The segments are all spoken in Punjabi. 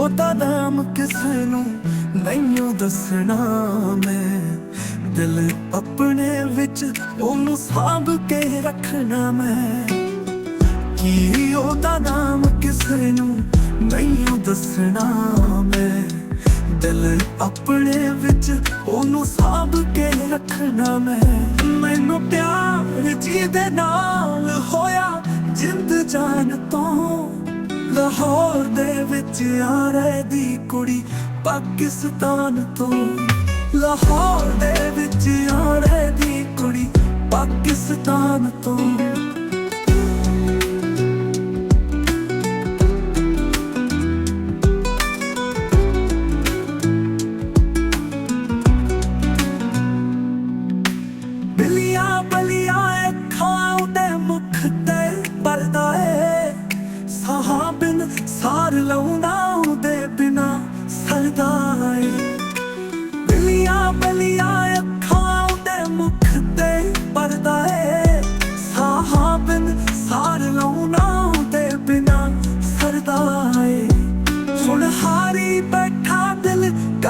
ਉਹਦਾ ਨਾਮ ਕਿਸ ਨੂੰ ਮੈਨੂੰ ਦੱਸਣਾ ਮੈਂ। ਦਿਲ ਆਪਣੇ ਵਿੱਚ ਉਹਨੂੰ ਸਾਂਭ ਕੇ ਰੱਖਣਾ ਮੈਂ। ਕੀ ਉਹਦਾ ਨਾਮ ਕਿਸ ਨੂੰ ਮੈਨੂੰ ਦੱਸਣਾ ਮੈਂ। ਦਿਲ ਆਪਣੇ ਵਿੱਚ ਉਹਨੂੰ ਸਾਂਭ ਕੇ ਰੱਖਣਾ ਮੈਂ। ਮੈਨੂੰ ਪਿਆਰ ਜੀ ਦੇ ਨਾਲ ਹੋਇਆ ਜਿੰਦ ਜਾਨ ਤੋਂ। ਲਾਹੌਰ ਦੇ ਵਿੱਚ ਆ ਰਹੀ ਦੀ ਕੁੜੀ ਪਾਕਿਸਤਾਨ ਤੋਂ। ਲਾਹੌਰ ਦੇ ਵਿੱਚ ਆ ਰਹੀ ਦੀ ਕੁੜੀ ਪਾਕਿਸਤਾਨ ਤੋਂ।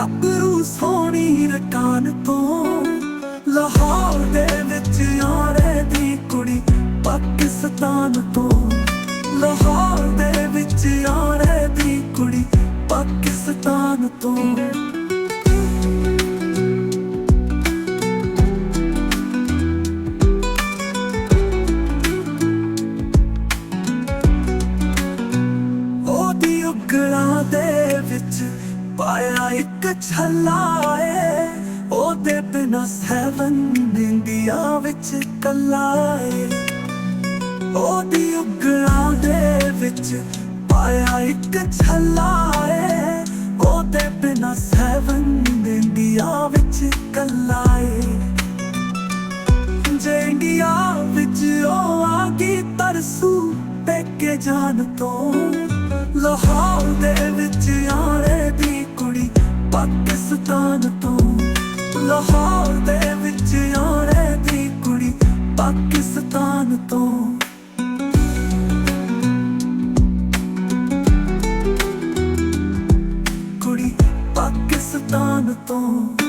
ਗੱਭਰੂ ਸੋਹਣੀ ਰਕਾਨ ਤੋਂ। ਲਾਹੌਰ ਦੇ ਵਿੱਚ ਯਾਰੇ ਦੀ ਕੁੜੀ ਪਾਕਿਸਤਾਨ ਤੋਂ। ਲਾਹੌਰ ਦੇ ਵਿੱਚ ਯਾਰੇ ਦੀ ਕੁੜੀ ਪਾਕਿਸਤਾਨ ਤੋਂ। ਉਹਦੀ ਉਗਲਾਂ ਦੇ ਪਾਇਆ ਇੱਕ ਛੱਲਾ ਏ। ਉਹਦੇ ਬਿਨਾ ਸੈਵਨ ਇੰਡੀਆ ਵਿੱਚ ਕੱਲਾ ਏ। ਉਹਦੀ ਉਗਲਾਂ ਦੇ ਵਿੱਚ ਪਾਇਆ ਇੱਕ ਛੱਲਾ ਏ। ਉਹਦੇ ਬਿਨਾ ਸੈਵਨ ਇੰਡੀਆ ਵਿੱਚ ਕੱਲਾ ਏ। ਜੇ ਇੰਡੀਆ ਵਿੱਚ ਉਹ ਆ ਗਈ ਤਰਸੂ, ਪੇਕੇ ਜਾਨ ਤੋਂ। ਲਾਹੌਰ ਦੇ ਵਿੱਚ ਆ ਪਾਕਿਸਤਾਨ ਤੋਂ ਲਾਹੌਰ ਦੇ ਵਿੱਚ ਆਉਣੇ ਦੀ ਕੁੜੀ ਪਾਕਿਸਤਾਨ ਤੋਂ। ਕੁੜੀ ਪਾਕਿਸਤਾਨ ਤੋਂ।